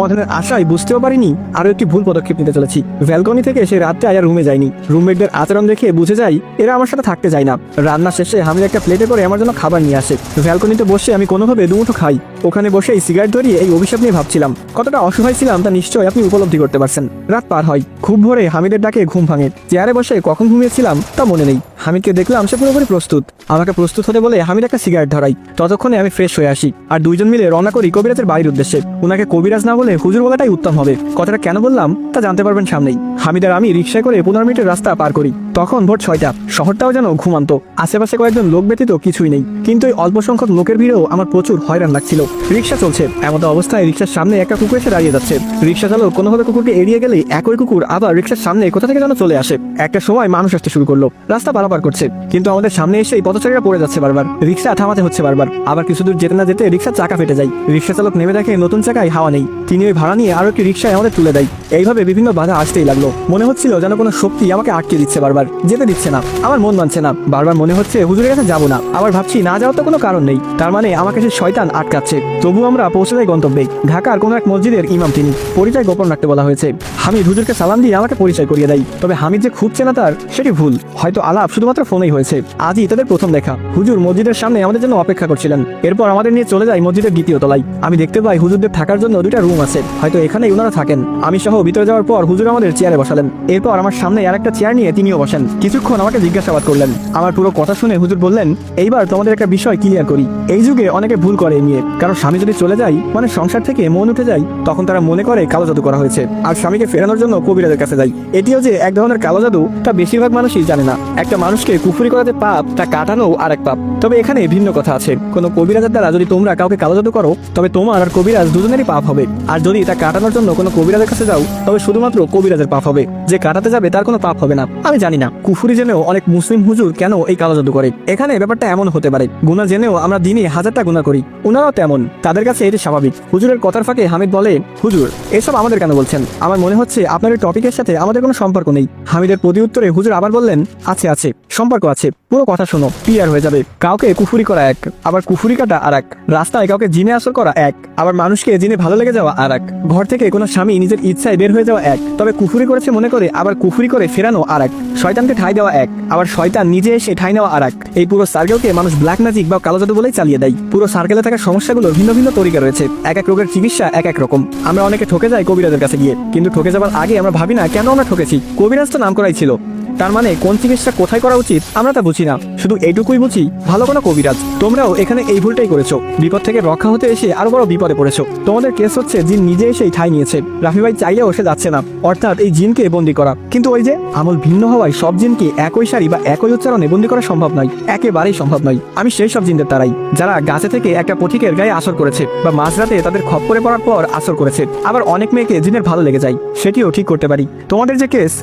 সমাধানের আশায় বুঝতেও পারিনি আরও একটি ভুল পদক্ষেপ নিতে চলেছি। ব্যালকনি থেকে সে রাত্রে আয়া রুমে যায়নি রুমমেটদের আচরণ দেখে বুঝে যাই এরা আমার সাথে থাকতে যায় না। রান্না শেষে হামিদ একটা প্লেটে করে আমার জন্য খাবার নিয়ে আসে। ব্যালকনিতে বসে আমি কোনোভাবে দুমুঠো খাই। ওখানে বসে এই সিগারেট ধরিয়ে এই অভিশাপ নিয়ে ভাবছিলাম, কতটা অসহায় ছিলাম তা নিশ্চয়ই আপনি উপলব্ধি করতে পারছেন। রাত পার হয়, খুব ভোরে হামিদের ডাকে ঘুম ভাঙে। চেয়ারে বসে কখন ঘুমিয়েছিলাম তা মনে নেই। হামিদকে দেখলাম সে পুরোপুরি প্রস্তুত। আমাকে প্রস্তুত হতে বলে হামিদ একটা সিগারেট ধরাই। ততক্ষণে আমি ফ্রেশ হয়ে আসি। আর দুইজন মিলে রওনা করি কবিরাজের বাড়ির উদ্দেশ্যে। ওনাকে কবিরাজ না বলে হুজুর বলাটাই উত্তম হবে। কথাটা কেন বললাম তা জানতে পারবেন সামনেই। হামিদ আর আমি রিক্সায় করে পনেরো মিনিটের রাস্তা পার করি। তখন ভোর ছয়টা। শহরটাও যেন ঘুমান্ত। আশেপাশে কয়েকজন লোক ব্যতীত কিছুই নেই। কিন্তু এই অল্প সংখ্যক লোকের ভিড়েও আমার প্রচুর হয়রান লাগছিল। রিক্সা চলছে। এমন অবস্থায় রিক্সার সামনে একটা কুকুর এসে দাঁড়িয়ে যাচ্ছে। রিক্সা চালক কোনোভাবে কুকুরকে এড়িয়ে গেলে একই কুকুর আবার রিক্সার সামনে কোথা থেকে যেন চলে আসে। একটা সময় মানুষ আসতে শুরু করল। রাস্তা পারাপার করছে। কিন্তু আমাদের সামনে এসে এই পথচারীরা পড়ে যাচ্ছে বারবার। রিক্সা থামাতে হচ্ছে বারবার। আবার কিছু দূর যেতে না যেতে রিক্সার চাকা ফেটে যায়। রিক্সা চালক নেমে দেখে নতুন চাকায় হাওয়া নেই। তিনি ওই ভাড়া নিয়ে আরও একটি রিক্সায় আমাদের তুলে দেয়। এইভাবে বিভিন্ন বাধা আসতেই লাগল। মনে হচ্ছিল যেন কোনো শক্তি আমাকে আটকে দিচ্ছে বারবার। যেতে দিচ্ছে না। আমার মন মানছে না। বারবার মনে হচ্ছে হুজুরের কাছে যাব না। আবার ভাবছি না যাওয়ার তো কোনো কারণ নেই। তার মানে আমাকে সে শয়তান আটকাচ্ছে। তবু আমরা পৌঁছে যাই গন্তব্যে। ঢাকার কোনো এক মসজিদের ইমাম তিনি। পরিচয় গোপন রাখতে বলা হয়েছে। হামিদ হুজুরকে সালাম দিয়ে আমাকে পরিচয় করিয়ে দেয়। তবে হামিদ যে খুঁজছে না তার, সেটি ভুল। হয়তো আলাপ শুধুমাত্র ফোনেই হয়েছে। আজই তাদের প্রথম দেখা। হুজুর মসজিদের সামনে আমাদের জন্য অপেক্ষা করছিলেন। এরপর আমাদের নিয়ে চলে যায় মসজিদের দ্বিতীয় তলায়। আমি দেখতে পাই হুজুরদের থাকার জন্য দুইটা রুম আছে। হয়তো এখানেই ওনারা থাকেন। আমি সহ ভিতরে যাওয়ার পর হুজুর আমাদের চেয়ারে বসালেন। এরপর আমার সামনে আর একটা চেয়ার নিয়ে তিনিও বসেন কিছুক্ষণ আমাকে জিজ্ঞাসাবাদ করলেন। আমার পুরো কথা শুনে হুজুর বললেন, এইবার তোমাদের একটা বিষয় ক্লিয়ার করি। এই যুগে অনেকে ভুল করে এই নিয়ে। কারণ স্বামী যদি চলে যায় মানে সংসার থেকে মন উঠে যায়, তখন তারা মনে করে কালো জাদু করা হয়েছে। আর স্বামীকে ফেরানোর জন্য কবিরাজের কাছে যায় এটিও যে এক ধরনের কালো জাদু, তা বেশিরভাগ মানুষই জানে না। একটা মানুষকে কুফুরি করাতে পাপ, তা কাটানো আর এক পাপ। তবে এখানে ভিন্ন কথা আছে। কোনো কবিরাজের দ্বারা যদি তোমরা কাউকে কালো জাদু করো, তবে তোমার আর কবিরাজ দুজনেরই পাপ হবে। আর যদি তা কাটানোর জন্য কোনো কবিরাজের কাছে যাও, তবে শুধুমাত্র কবিরাজের পাপ হবে। যে কাটাতে যাবে, তার কোনো পাপ হবে না। আমি জানি না। কুফুরি জেনেও অনেক মুসলিম হুজুর কেন এই কালো জাদু করে? এখানে ব্যাপারটা এমন হতে পারে। গুণা জেনেও আমরা দিনে হাজারটা গুণা করি। ওনারাও তেমন। তাদের কাছে এটি স্বাভাবিক। হুজুরের কথার ফাঁকে হামিদ বলে, হুজুর, এসব আমাদের কেন বলছেন? আমার মনে হচ্ছে আপনার এই টপিকের সাথে আমাদের কোনো সম্পর্ক নেই। হামিদের প্রতি উত্তরে হুজুর আবার বললেন, আছে আছে। সম্পর্ক আছে। পুরো কথা শোনো। ক্লিয়ার হয়ে যাবে। কাউকে কুফুরি করা এক, আবার কুফুরি কাটা আর এক। রাস্তায় কাউকে জিনে আসর করা এক, আবার মানুষকে জিনে ভালো লেগে যাওয়া আর এক। ঘর থেকে কোনো স্বামী নিজের ইচ্ছায় বের হয়ে যাওয়া এক। তবে কুফুরি করেছে মনে করে, আবার কুফুরি করে ফেরানো আর এক। শয়তানকে ঠাই দেওয়া এক, আবার শয়তান নিজে এসে ঠাই নেওয়া আর এক এই পুরো সার্কেলকে মানুষ ব্ল্যাক ম্যাজিক বা কালো জাদু বলেই চালিয়ে দেয়। পুরো সার্কেলে থাকা সমস্যাগুলো ভিন্ন ভিন্ন তরিকা রয়েছে। এক এক রোগের চিকিৎসা এক এক রকম। আমরা অনেকে ঠকে যাই কবিরাজের কাছে গিয়ে, কিন্তু ঠকে যাওয়ার আগে আমরা ভাবি না, কেন আমরা ঠকেছি? কবিরাজ তো নাম করাই ছিল। তার মানে কোন চিকিৎসা কোথায় করা উচিত, আমরা তা বুঝি না। শুধু এইটুকুই বুঝি, ভালো কোনো কবিরাজ, তোমরাও এখানে এই ভুলটাই করেছ। বিপদ থেকে রক্ষা হতে এসে আরও বড় বিপদে পড়েছো। তোমাদের কেস হচ্ছে জিন নিজে এসেই ঠাই নিয়েছে। রাফি ভাই চাইলেও সে যাচ্ছে না। অর্থাৎ এই জিনকে বন্দি করা। কিন্তু ওই যে, আমল ভিন্ন হওয়ায় সব জিনকে একই সারি বা একই উচ্চারণে বন্দি করা সম্ভব নয়। একেবারেই সম্ভব নয়। আমি সেই সব জিনদের তারাই, যারা গাছে থেকে একটা পথিকের গায়ে আসর করেছে বা মাঝরাতে তাদের খপ্পরে পড়ার পর আসর করেছে। আবার অনেক মেয়েকে জিনের ভালো লেগে যায়, সেটিও ঠিক করতে পারি। তোমাদের যে কেস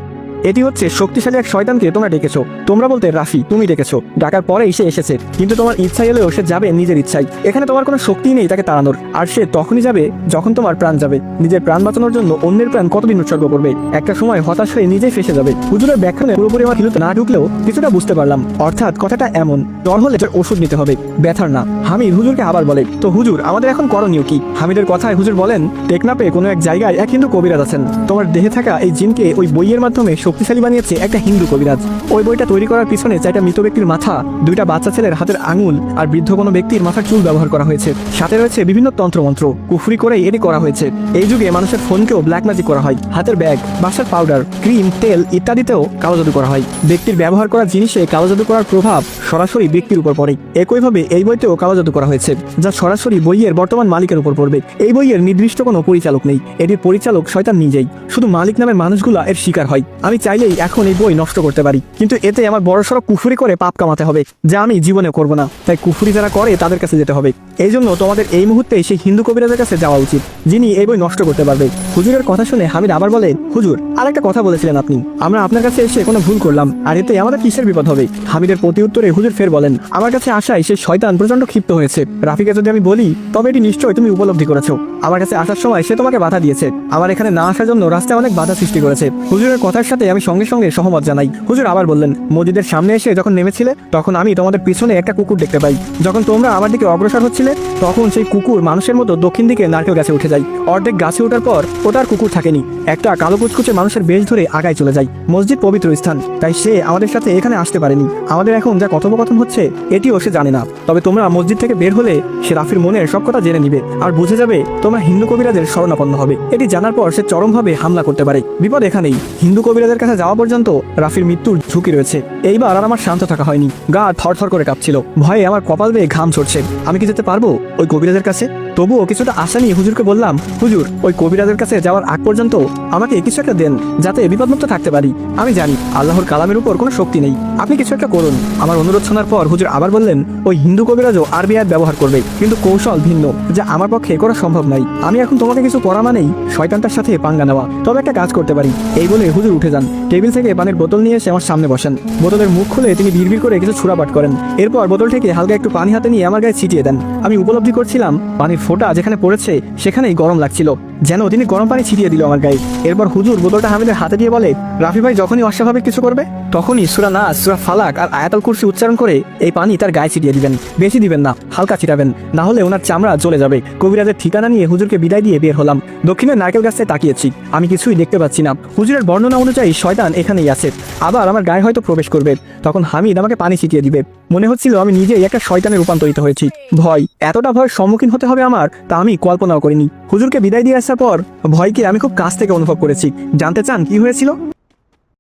এটি হচ্ছে শক্তিশালী এক শয়তানকে তোমরা ডেকেছো। তোমরা বলতে রাফি, তুমি ডেকেছো। ডাকার পরেই সে এসেছে। কিন্তু তোমার ইচ্ছা এলেও সে যাবে নিজের ইচ্ছায়। এখানে তোমার কোনো শক্তি নেই তাকে তাড়ানোর। আর সে তখনই যাবে যখন তোমার প্রাণ যাবে। নিজের প্রাণ বাঁচানোর জন্য অন্যের প্রাণ কতদিন উৎসর্গ করবে? একটা সময় হতাশ হয়ে নিজেই ফেসে যাবে। হুজুরের ব্যাখ্যানে পুরোপুরি আমার হিলুতে না ঢুকলেও কিছুটা বুঝতে পারলাম। অর্থাৎ কথাটা এমন, জ্বর হলে এটার ওষুধ নিতে হবে। ব্যথার না। হামিদ হুজুরকে আবার বলে, তো হুজুর, আমাদের এখন করণীয় কি? হামিদের কথায় হুজুর বলেন টেকনাপে কোনো এক জায়গায় এক হিন্দু কবিরাজ আছেন। তোমার দেহে থাকা এই জিনকে ওই বইয়ের মাধ্যমে শক্তিশালী বানিয়েছে একটা হিন্দু কবিরাজ। ওই বইটা তৈরি করার পিছনে চারটা মৃত ব্যক্তির মাথা, দুইটা বাচ্চা ছেলের হাতের আঙুল আর বৃদ্ধ কোনো ব্যক্তির মাথার চুল ব্যবহার করা হয়েছে। সাথে রয়েছে বিভিন্ন তন্ত্রমন্ত্র। কুফরি করেই এটি করা হয়েছে। এই যুগে মানুষের ফোনকেও ব্ল্যাক ম্যাজিক করা হয়। হাতের ব্যাগ বাসার পাউডার ক্রিম তেল ইত্যাদিতেও কালো জাদু করা হয়। ব্যক্তির ব্যবহার করা জিনিসে কালো জাদু করার প্রভাব সরাসরি ব্যক্তির উপর পড়ে। একইভাবে এই বইতেও কালো জাদু করা হয়েছে, যা সরাসরি বইয়ের বর্তমান মালিকের উপর পড়বে। এই বইয়ের নির্দিষ্ট কোনো পরিচালক নেই। এটির পরিচালক শয়তান নিজেই। শুধু মালিক নামের মানুষগুলা এর শিকার হয়। আমি চাইলেই এখন এই বই নষ্ট করতে পারি। কিন্তু এতে আমার বড়সড় কুফুরি করে পাপ কামাতে হবে, যা আমি জীবনে করব না। তাই কুফুরি যারা করে, তাদের কাছে যেতে হবে। এই জন্য তোমাদের এই মুহূর্তে সেই হিন্দু কবিরাজের কাছে যাওয়া উচিত, যিনি এই বই নষ্ট করতে পারবে। হুজুরের কথা শুনে হামিদ আবার বলে, হুজুর আর একটা কথা বলেছিলেন আপনি। আমরা আপনার কাছে এসে কোনো ভুল করলাম, আর এতে আমাদের কিসের বিপদ হবে? হামিদের প্রতি উত্তরে হুজুর ফের বলেন, আমার কাছে আসায় সে শয়তান প্রচণ্ড ক্ষিপ্ত হয়েছে। রাফিকে যদি আমি বলি, তবে এটি নিশ্চয়ই তুমি উপলব্ধি করেছ। আমার কাছে আসার সময় সে তোমাকে বাধা দিয়েছে। আমার এখানে না আসার জন্য রাস্তায় অনেক বাধা সৃষ্টি করেছে। হুজুরের কথার সাথে আমি সঙ্গে সঙ্গে সহমত জানাই। হুজুর আবার বললেন, মসজিদের সামনে এসে যখন নেমেছিলে, তখন আমি তোমাদের পিছনে একটা কুকুর দেখতে পাই। যখন তোমরা আমার দিকে অগ্রসর হচ্ছিলে, তখন সেই কুকুর মানুষের মতো দক্ষিণ দিকে নারকেল গাছে উঠে যায়। অর্ধেক গাছে ওঠার পর ওটার কুকুর থাকেনি। একটা কালো কুচকুচে মানুষের বেশ ধরে আগায় চলে যায়। মসজিদ পবিত্র স্থান, তাই সে আমাদের সাথে এখানে আসতে পারেনি। আমাদের এখন যা কথোপকথন হচ্ছে, এটিও সে জানে না। তবে তোমরা মসজিদ থেকে বের হলে সে রাফির মনের সব কথা জেনে নিবে। আর বুঝে যাবে, তোমরা হিন্দু কবিরাজের শরণাপন্ন হবে। এটি জানার পর সে চরমভাবে হামলা করতে পারে। বিপদ এখানেই। হিন্দু কবিরাজের কাছে যাওয়া পর্যন্ত রাফির মৃত্যুর ঝুঁকি রয়েছে। এইবার আর আমার শান্ত থাকা হয়নি। গা থরথর করে কাঁপছিল। ভয়ে আমার কপাল বেয়ে ঘাম ছড়ছে আমি কি যেতে পারব ওই কবিরাজের কাছে? তবুও কিছুটা আশা নিয়ে হুজুরকে বললাম, হুজুর, ওই কবিরাজের কাছে যাওয়ার আগ পর্যন্ত আমাকে কিছু একটা দেন, যাতে বিপদমুক্ত থাকতে পারি। আমি জানি আল্লাহর কালামের উপর কোনো শক্তি নেই। আপনি কিছু একটা করুন। আমার অনুরোধ শোনার পর হুজুর আবার বললেন, ওই হিন্দু কবিরাজও আরবি ব্যবহার করবে, কিন্তু কৌশল ভিন্ন, যা আমার পক্ষে করা সম্ভব নয় আমি এখন তোমাকে কিছু পড়া মানেই শয়তানটার সাথে পাঙ্গা নেওয়া। তবে একটা কাজ করতে পারি। এই বলে হুজুর উঠে যান। টেবিল থেকে পানির বোতল নিয়ে এসে আমার সামনে বসেন। বোতলের মুখ খুলে তিনি বিড়বিড় করে কিছু ছুড়াপাট করেন। এরপর বোতল থেকে হালকা একটু পানি হাতে নিয়ে আমার গায়ে ছিটিয়ে দেন। আমি উপলব্ধি করছিলাম, পানির ফোঁটা যেখানে পড়েছে, সেখানেই গরম লাগছিল। যেন তিনি গরম পানি ছিটিয়ে দিল আমার গায়ে। এরপর হুজুর বোতলটা হামিদের হাতে দিয়ে বলে, রাফি ভাই, যখনই অস্বাভাবিক কিছু করবে তখনই সুরা নাস, সুরা ফালাক আর আয়াতাল কুরসি উচ্চারণ করে এই পানি তার গায়ে ছিটিয়ে দিবেন। বেশি দিবেন না, হালকা ছিটাবেন। না হলে ওনার চামড়া জ্বলে যাবে। কবিরাজের ঠিকানা নিয়ে হুজুরকে বিদায় দিয়ে বের হলাম। দক্ষিণের নারকেল গাছে তাকিয়েছি। আমি কিছুই দেখতে পাচ্ছি না। হুজুরের বর্ণনা অনুযায়ী শয়তান এখানেই আছে। আবার আমার গায়ে হয়তো প্রবেশ করবে। তখন হামিদ আমাকে পানি ছিটিয়ে দিবে। মনে হচ্ছিল আমি নিজেই একটা শয়তানে রূপান্তরিত হয়েছি। ভয়, এতটা ভয়ের সম্মুখীন হতে হবে আমার, তা আমি কল্পনাও করিনি। হুজুরকে বিদায় দিয়ে আসার পর ভয়কে আমি খুব কাছ থেকে অনুভব করেছি। জানতে চান কি হয়েছিল?